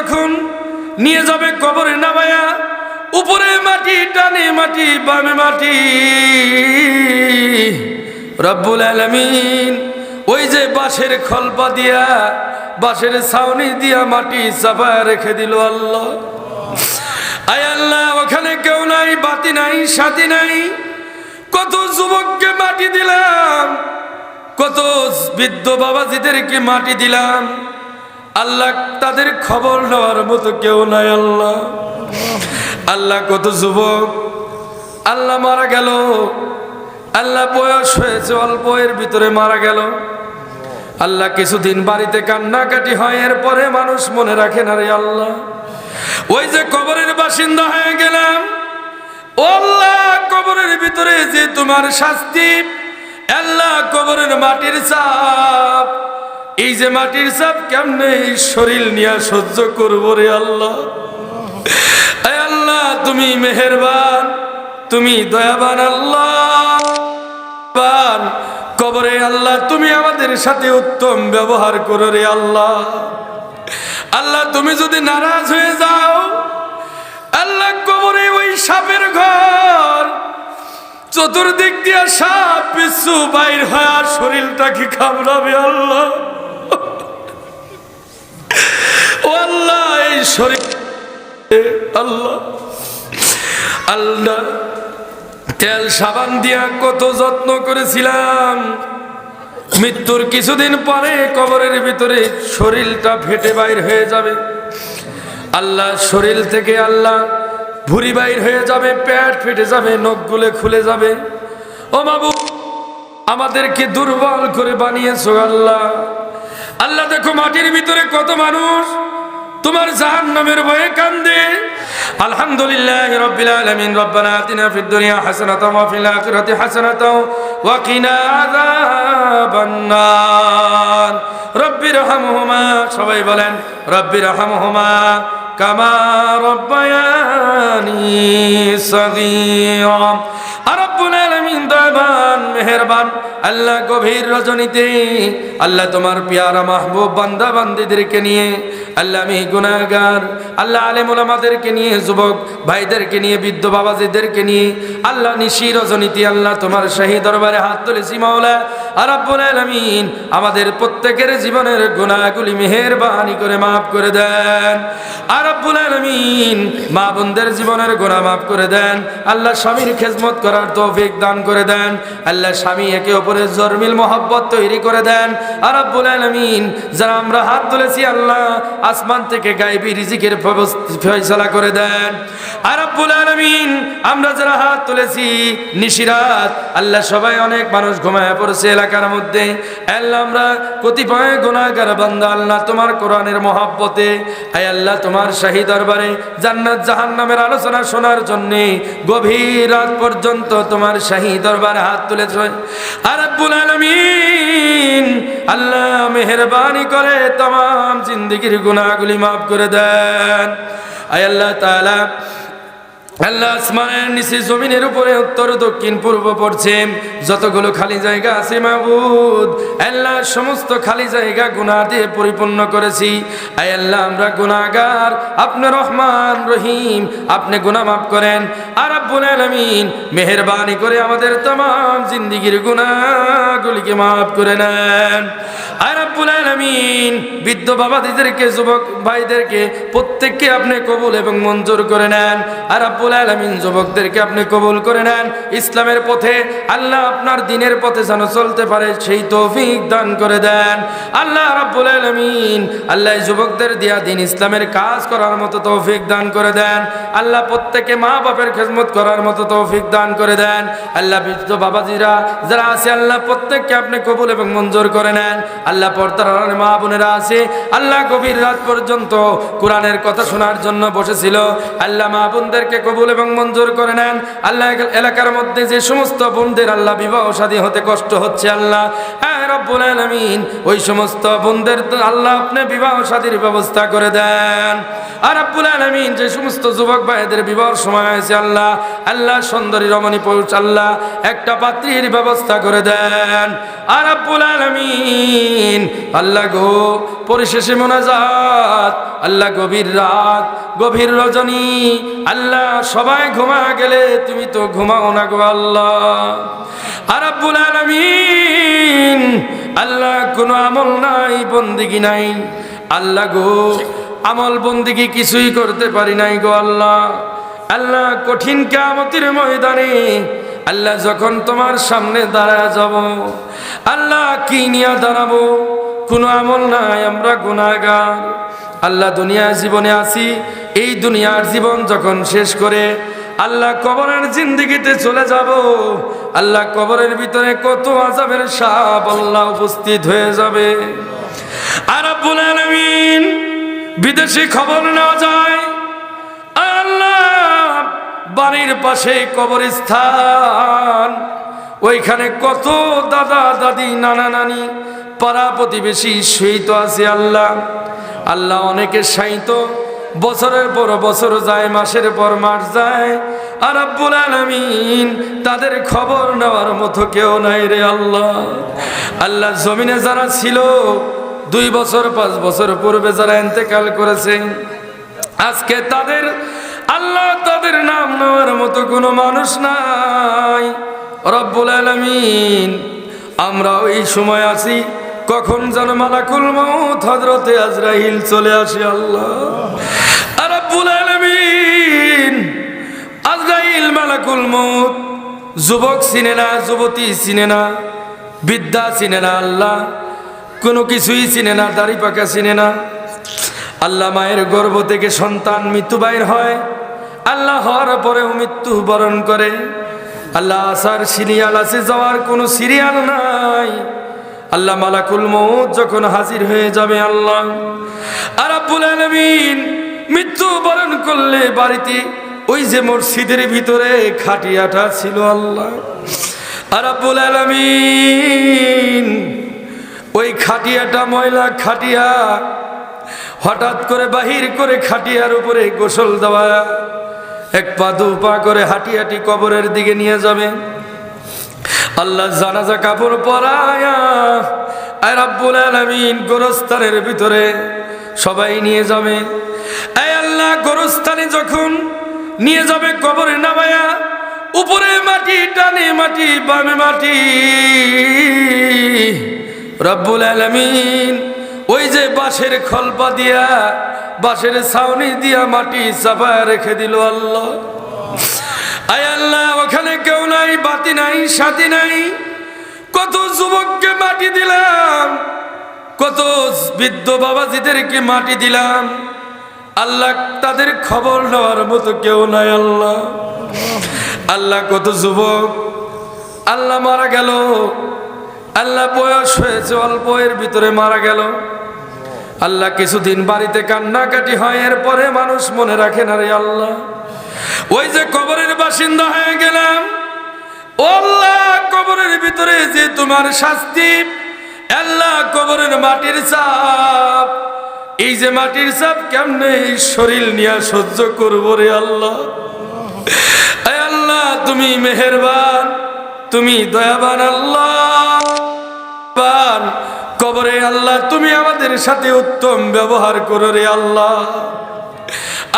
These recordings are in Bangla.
যখন নিয়ে যাবে কবরে নামায়া, উপরে মাটি, টানে মাটি, বামে মাটি। রব্বুল আলমিন ওই যে বাঁশের খলপা দিয়া, বাঁশের ছাউনি দিয়া মাটি চাপায় রেখে দিল আল্লাহ। আয় আল্লাহ, ওখানে কেউ নাই, বাতি নাই, সাথী নাই। কত যুবককে মাটি দিলাম, কত বৃদ্ধ বাবাজিদেরকে মাটি দিলাম। আল্লাহ তাদের খবর নেওয়ার মতো কেউ নাই আল্লাহ। আল্লাহ কত যুবক, আল্লাহ মারা গেল। আল্লাহ বয়স হয়েছে, অল্প এর ভিতরে মারা গেল। আল্লাহ কিছুদিন বাড়িতে কান্নাকাটি হয়, এরপরে মানুষ মনে রাখে না রে আল্লাহ। ওই যে কবরের বাসিন্দা হয়ে গেলাম। আল্লাহ কবরের ভিতরে যে তোমার শাস্তি, আল্লাহ কবরের মাটির চাপ। এই যে মাটির চাপ কেমনে শরীর নিয়ে সহ্য করব রে আল্লাহ? আল্লাহ, তুমি মেহেরবান, তুমি দয়াবান আল্লাহ কবরে আল্লাহ, তুমি আমাদের সাথে উত্তম ব্যবহার করো রে আল্লাহ। আল্লাহ, তুমি যদি নারাজ হয়ে যাও, আল্লাহ কবরে ওই সাপের ঘর, চতুর্দিক দিয়ে সাপ পিছু বাইর হয় শরীরটাকে কামড়াবে আল্লাহ। আল্লাহ, এই আল্লাহ। আল্লাহ, তেল সাবান দিয়া কত যত্ন করেছিলাম। মৃত্যুর কিছুদিন পরে কবরের ভিতরে শরীরটা ফেটে বাইর হয়ে যাবে। আল্লাহ শরীর থেকে আল্লাহ ভুরি বাইর হয়ে যাবে প্যাট ফেটে যাবে, নখগুলো খুলে যাবে। ও বাবু, আমাদেরকে দুর্বল করে বানিয়েছো আল্লাহ। আল্লাহ দেখো, মাটির ভিতরে কত মানুষ। তোমার জাহান নামের ভয়ে কান্দে। আলহামদুলিল্লাহ রব্বিল আলামিন, রব্বানা আতিনা ফিদ দুনিয়া হাসানাতাও ওয়া ফিল আখিরাতি হাসানাতাও ওয়া কিনা আযাবান নার রব্বিরহামহুমা সবাই বলেন রব্বির হামহুমা আল্লাহ গভীর রজনীতে আল্লাহ তোমার পিয়ারা মাহবুব বান্দা বান্দিদেরকে নিয়ে, আল্লাহ আমি আল্লাহ আলেম ওলামাদেরকে নিয়ে, যুবক ভাইদেরকে নিয়ে, বৃদ্ধ বাবাজিদেরকে নিয়ে, আল্লাহ নিশি রজনীতি আল্লাহ তোমার শাহী দরবারে হাত তুলেছি মাওলা। আর রব্বুল আলামিন আমাদের প্রত্যেকের জীবনের গুনাহগুলি মেহেরবানি করে মাফ করে দেন। আর রব্বুল আলামিন মা বোনদের জীবনের মাফ করে দেন। আল্লাহ স্বামীর খেজমত করার তৌফিক দান করে দেন। আল্লাহ স্বামী একে অপরের জরমিল তৈরি করে দেন। আর রব্বুল আলামিন, যারা আমরা হাত তুলেছি, আল্লাহ আসমান থেকে রিজিকের ফয়সালা করে দেন। আর রব্বুল আলামিন, আমরা যারা হাত তুলেছি, নিশিরাত, আল্লাহ সবাই অনেক মানুষ ঘুমায় পড়েছে এলাকার মধ্যে। আল্লাহ, আমরা কতিপয় গুনাহগার বান্দা, আল্লাহ তোমার কোরআনের মহাব্বতে আল্লাহ তোমার আল্লাহর শাহী দরবারে জান্নাত জাহান নামের আলোচনা শোনার জন্য গভীর রাত পর্যন্ত তোমার শাহী দরবারে হাত তুলেছ। আর আব্বুল আলমিন, আল্লাহ মেহরবানি করে তাম জিন্দিগির গুণাগুলি মাফ করে দেন। আয় আল্লাহ তালা আল্লাহ আসমানের নিচে জমিনের উপরে, উত্তর, দক্ষিণ, পূর্ব, পশ্চিম, যতগুলো খালি জায়গা আছে মাহবুদ আল্লাহ সমস্ত খালি জায়গা গুনাহ দিয়ে পরিপূর্ণ করেছি। আয় আল্লাহ, আমরা গুনাহগার। আপনি রহমান রহিম, আপনি গুনাহ মাফ করেন। আর আব্বুল আলমিন মেহরবানি করে আমাদের তমাম জিন্দিগির গুণাগুলিকে মাফ করে নেন আর আব্বুল আলমিন, বৃদ্ধ বাবাদিদেরকে, যুবক ভাইদেরকে প্রত্যেককে আপনি কবুল এবং মঞ্জুর করে নেন। আর আব্বুল আলমিন, যুবকদেরকে আপনি কবুল করে নেন। ইসলামের পথে আল্লাহ আপনার দিনের পথে যেন চলতে পারে, সেই তৌফিক দান করে দেন। আল্লাহ রাব্বুল আলমিন, আল্লাহ যুবকদের দিয়া দিন ইসলামের কাজ করার মতো তৌফিক দান করে দেন। আল্লাহ প্রত্যেকে মা বাপের খেদমত করার মতো তৌফিক দান করে দেন। আল্লাহ বৃদ্ধ বাবাজিরা, যারা আছে, আল্লাহ প্রত্যেককে আপনি কবুল এবং মঞ্জুর করে নেন। আল্লাহ পর্দার মা বোনেরা আছে, আল্লাহ গভীর রাত পর্যন্ত কোরআনের কথা শোনার জন্য বসেছিল। আল্লাহ মা বোনদেরকে কবুল এবং মঞ্জুর করে নেন। আল্লাহ এলাকার মধ্যে যে সমস্ত বোনদের আল্লাহ বিবাহ শাদী হতে কষ্ট হচ্ছে, আল্লাহ রব্বুল আলমিন। ওই সমস্ত বোনদের আল্লাহ আপনি বিবাহ সাদীর ব্যবস্থা করে দেন। আর রব্বুল আলমিন যে সমস্ত যুবক ভাইদের বিবাহ সময় হয়েছে, আল্লাহ আল্লাহ সুন্দরী, রমণী পৌঁছ আল্লাহ একটা পাত্রীর ব্যবস্থা করে দেন। আর আব্বুল আলমিন, আল্লাহ গো, পরিশেষে মোনাজাত আল্লাহ গভীর রাত, গভীর রজনী, আল্লাহ সবাই ঘুমা গেলে তুমি তো ঘুমাও না গো আল্লাহ। আর আব্বুল আলমিন, আল্লাহ কোনো আমল নাই, বন্দিগি নাই। আল্লাহ গো, আমল বন্দিগি কিছুই করতে পারি নাই গো আল্লাহ। আল্লাহ কঠিন কামতির ময়দানে আল্লাহ যখন তোমার সামনে দাঁড়া যাব, আল্লাহ কি নিয়ে দাঁড়াবো? কোনো আমল নাই, আমরা গুণাগার আল্লাহ দুনিয়ার জীবনে আসি এই দুনিয়ার জীবন যখন শেষ করে আল্লাহ কবরের জিন্দিগিতে চলে যাব, আল্লাহ কবরের ভিতরে কত আজাবের সাপ আল্লাহ উপস্থিত হয়ে যাবে। আর বিদেশি খবর নেওয়া যায় আল্লাহ বাড়ির পাশে কবরস্থান, ওইখানে কত দাদা দাদি, নানা নানি, পাড়া প্রতিবেশী শহীদ আছে আল্লাহ। আল্লাহ অনেকে সাইত, বছরের পর বছর যায়, মাসের পর মাস যায়। আর আব্বুল আলামিন তাদের খবর নেওয়ার মতো কেউ নাই রে আল্লাহ। আল্লাহ জমিনে যারা ছিল, দুই বছর, পাঁচ বছর পূর্বে যারা ইন্তেকাল করেছে, আজকে তাদের আল্লাহ তাদের নাম নেওয়ার মতো কোনো মানুষ নাই। রব্বুল আলামিন আমরা ওই সময় আছি। কখন যেন মালাকুল মৌত হজরতে আজরাইল চলে আসে আল্লাহ। আর রব্বুল আলামিন, আজরাইল মালাকুল মৌত যুবক চিনে না, যুবতী চিনে না বিদ্যা চিনে না, আল্লাহ কোনো কিছুই চিনে না, দাড়ি পাকা চিনে না। আল্লাহ মায়ের গর্ভ থেকে সন্তান মৃত্যু বাইর হয়। আল্লাহ হওয়ার পরেও মৃত্যু বরণ করে। আল্লাহ আসার সিরিয়াল আছে, যাওয়ার কোনো সিরিয়াল নাই। আল্লাহ মালাকুল মৌত যখন হাজির হয়ে যাবে আল্লাহ। আর আব্বুল আলমিন মৃত্যু বরণ করলে বাড়িতে ওই যে মসজিদের ভিতরে খাটিয়াটা ছিল আল্লাহ। আর আব্বুল আলমিন ওই খাটিয়াটা ময়লা খাটিয়া হঠাৎ করে বাহির করে খাটিয়ার উপরে গোসল দেওয়া, এক পা দু পা করে হাঁটি হাঁটি কবরের দিকে নিয়ে যাবে। আল্লাহ জানাজা কাপড় পরায়া আর আব্বুল আলমিন গোরস্থানের ভিতরে সবাই নিয়ে যাবে। এই আল্লাহ গোরস্থানে যখন নিয়ে যাবে কবরে নামায়া, উপরে মাটি, টানে মাটি, বামে মাটি। রব্বুল আলমিন ওই যে বাঁশের খলপা দিয়া, বাঁশের ছাউনি দিয়া মাটি চাপায় রেখে দিল আল্লাহ। আয় আল্লাহ, ওখানে কেউ নাই, বাতি নাই, সাথী নাই। কত যুবককে মাটি দিলাম, কত বৃদ্ধ বাবাজিদেরকে মাটি দিলাম। আল্লাহ, তাদের খবর নেওয়ার মতো কেউ নাই আল্লাহ। আল্লাহ, কত যুবক। আল্লাহ মারা গেল। আল্লাহ বয়স হয়েছে, অল্প এর ভিতরে মারা গেল। আল্লাহ কিছুদিন বাড়িতে কান্নাকাটি হয়, এরপরে মানুষ মনে রাখে না রে আল্লাহ। ওই যে কবরের বাসিন্দা হয়ে গেলাম। আল্লাহ কবরের ভিতরে যে তোমার শাস্তি, আল্লাহ কবরের মাটির চাপ। এই যে মাটির চাপ কেমনে শরীর নিয়ে সহ্য করব রে আল্লাহ? আল্লাহ, তুমি মেহেরবান, তুমি দয়াবান আল্লাহ। কবরে আল্লাহ, তুমি আমাদের সাথে উত্তম ব্যবহার করো রে আল্লাহ।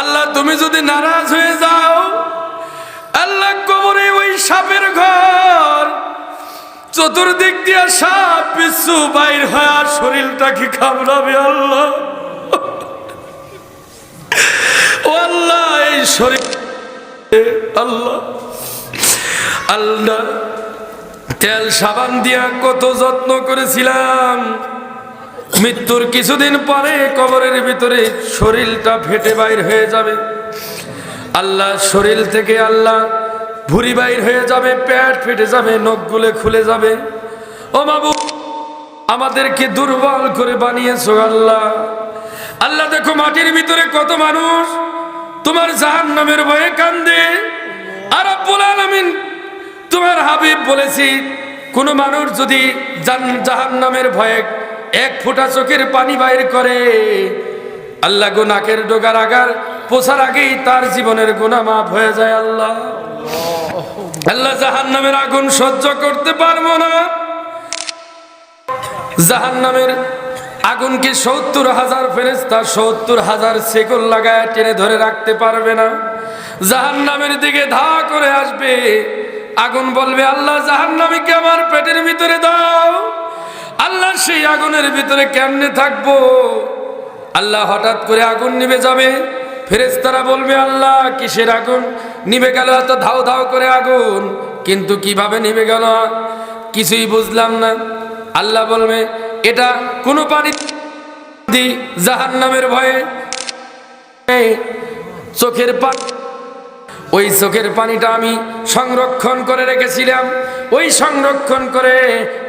আল্লাহ, তুমি যদি নারাজ হয়ে যাও, আল্লাহ কবরে ওই সাপের ঘর, চতুর্দিক দিয়ে সাপ পিছু বাইর হয় আর শরীরটাকে কামড়াবে আল্লাহ? আল্লাহ, এই শরীর আল্লাহ আল্লাহ, তেল সাবান দিয়া কত যত্ন করেছিলাম। মৃত্যুর কিছুদিন পরে কবরের ভিতরে শরীরটা ফেটে বাইর হয়ে যাবে। আল্লাহ শরীর থেকে আল্লাহ ভুরি বাইর হয়ে যাবে প্যাট ফেটে যাবে, নখগুলো খুলে যাবে। ও বাবু, আমাদেরকে দুর্বল করে বানিয়েছো আল্লাহ। আল্লাহ দেখো, মাটির ভিতরে কত মানুষ, তোমার জাহান নামের ভয়ে কান্দে। আর তোমার হাবিব বলেছি, কোন মানুষ যদি জাহান নামের ভয়ে এক ফোঁটা চোখের পানি বাইর করে। আল্লাহ নাকের ডোগার আগার পোষার আগেই তার জীবনের গুণা মাফ হয়ে যায় আল্লাহ। আল্লাহ জাহান নামের আগুন সহ্য করতে পারব না। জাহান নামের আগুনকে সত্তর হাজার ফেরেস্তা সত্তর হাজার সেকল লাগায় টেনে ধরে রাখতে পারবে না। জাহান নামের দিকে ধা করে আসবে। আগুন বলবে, আল্লাহ জাহান নামীকে আমার পেটের ভিতরে দাও। আল্লাহ সেই আগুনের ভিতরে কেমনে থাকব? আল্লাহ হঠাৎ করে আগুন নিভে যাবে। ফেরেস্তারা বলবে, আল্লাহ, কিসের আগুন? নিভে গেল এত ধাও ধাও করে আগুন, কিন্তু কীভাবে নিভে গেল? কিছুই বুঝলাম না। আল্লাহ বলবে, এটা কোনো পানি জাহান নামের ভয়ে চোখের পা ওই চোখের পানিটা আমি সংরক্ষণ করে রেখেছিলাম। ওই সংরক্ষণ করে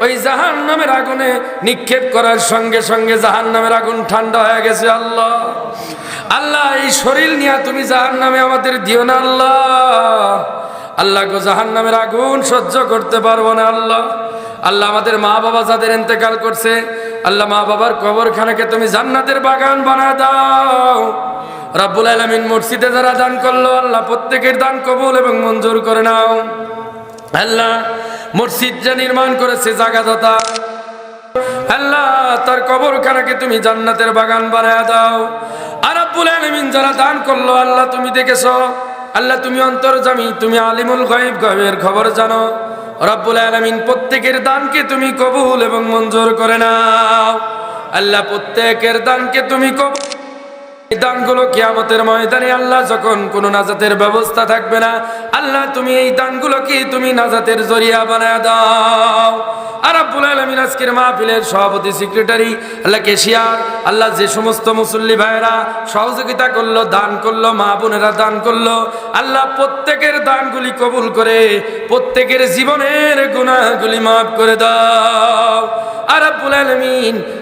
ওই জাহান নামের আগুনে নিক্ষেপ করার সঙ্গে সঙ্গে জাহান নামের আগুন ঠান্ডা হয়ে গেছে, আল্লাহ। আল্লাহ, এই শরীর নিয়ে তুমি জাহান নামে আমাদের দিও না, আল্লাহ। আল্লাহ গো জাহান নামের আগুন সহ্য করতে পারব না, আল্লাহ। আল্লাহ আমাদের মা বাবা যাদের ইন্তেকাল করছে, আল্লাহ মা বাবার কবরখানাকে তুমি জান্নাতের বাগান বানা দাও। রাব্বুল আলামিন মসজিদে যারা দান করল, আল্লাহ প্রত্যেকের দান কবুল এবং মঞ্জুর করে নাও। আল্লাহ মসজিদ যা নির্মাণ করেছে জাগাদাতা আল্লাহ তার কবরখানাকে তুমি জান্নাতের বাগান বানায় দাও। আর রাব্বুল আলামিন যারা দান করল, আল্লাহ তুমি দেখেছ, আল্লাহ তুমি অন্তর্জামী, তুমি আলিমুল গায়ব, গায়বের খবর জানো। রব্বুল আলামিন প্রত্যেকের দানকে তুমি কবুল এবং মঞ্জুর করে নাও। আল্লাহ প্রত্যেকের দানকে তুমি কবুল ময়দানে আল্লাহ যখন কোনো নাজাতের ব্যবস্থা থাকবে না, আল্লাহ তুমি এই তুমি নাজাতের জরিয়া বানায় দাও। আর সভাপতি সেক্রেটারি আল্লাহ আল্লাহ যে সমস্ত মুসল্লি ভাইয়েরা সহযোগিতা করল, দান করল, মা বোনেরা দান করল, আল্লাহ প্রত্যেকের দানগুলি কবুল করে প্রত্যেকের জীবনের গুণাগুলি মাফ করে দাও।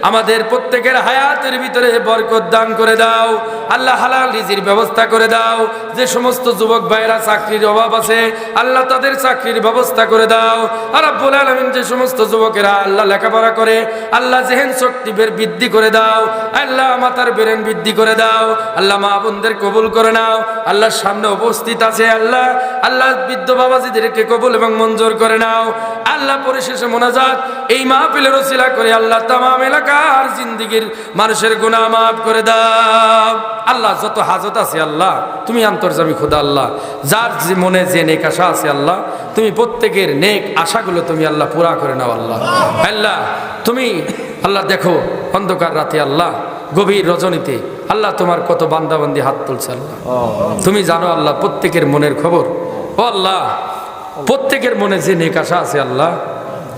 আমাদের প্রত্যেকের হায়াতের ভিতরে বরকত দান করে দাও। আল্লাহ হালাল রিজির ব্যবস্থা করে দাও। যে সমস্ত যুবক ভাইয়েরা চাকরির অভাব আছে, আল্লাহ তাদের চাকরির ব্যবস্থা করে দাও। আর আব্বুল আলমিন যে সমস্ত যুবকেরা আল্লাহ লেখাপড়া করে, আল্লাহ জেহেন শক্তি বের বৃদ্ধি করে দাও, আল্লাহ মাতার বেরেন বৃদ্ধি করে দাও, আল্লাহ মা বোনদের কবুল করে নাও, আল্লাহর সামনে উপস্থিত আছে আল্লাহ আল্লাহ বৃদ্ধ বাবাজিদেরকে কবুল এবং মঞ্জুর করে নাও। আল্লাহ পরিশেষে মোনাজাত। এই মাহফিলের ওসিলা করে আল্লাহ তামাম এলাকার জিন্দিগির মানুষের গুনাহ মাফ করে দাও। আল্লাহ, যত হাজত আছে আল্লাহ, তুমি আন্তর্জামী খুদা আল্লাহ। যার মনে যে নেক আশা আছে আল্লাহ, তুমি প্রত্যেকের নেক আশাগুলো তুমি আল্লাহ পুরা করে নাও আল্লাহ। আল্লাহ, তুমি আল্লাহ দেখো অন্ধকার রাতে আল্লাহ, গভীর রজনীতে আল্লাহ তোমার কত বান্দাবান্দি হাত তুলছে আল্লাহ। তুমি জানো আল্লাহ প্রত্যেকের মনের খবর। ও আল্লাহ প্রত্যেকের মনে যে নেক আশা আছে আল্লাহ।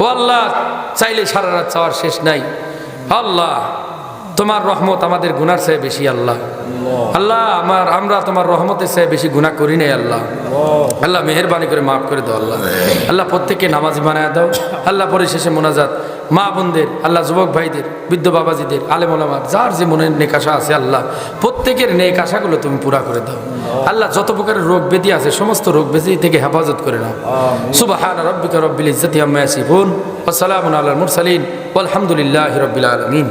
ও আল্লাহ, চাইলে সারা রাত চাওয়ার শেষ নাই। আল্লাহ, তোমার রহমত আমাদের গুনার চেয়ে বেশি আল্লাহ। আল্লাহ, আমার, আমরা তোমার রহমতের চেয়ে বেশি গুনাহ করি নাই আল্লাহ। আল্লাহ, মেহরবানি করে মাফ করে দাও আল্লাহ। আল্লাহ, প্রত্যেককে নামাজি বানায় দাও। আল্লাহ, পরিশেষে মোনাজাত। মা বোনদের আল্লাহ যুবক ভাইদের বৃদ্ধ বাবাজিদের আলেম ওলামার যার যে মনের নেক আশা আছে আল্লাহ প্রত্যেকের নেক আশাগুলো তুমি পুরা করে দাও। আল্লাহ যত প্রকারের রোগ ব্যাধি আছে সমস্ত রোগ ব্যাধি থেকে হেফাজত করে নাও। সুবাহান রব্বিকা রব্বিল ইজ্জতি আম্মা ইয়াসিফুন ওয়া সালামুন আলাল মুরসালিন ওয়ালহামদুলিল্লাহি রব্বিল আলামিন।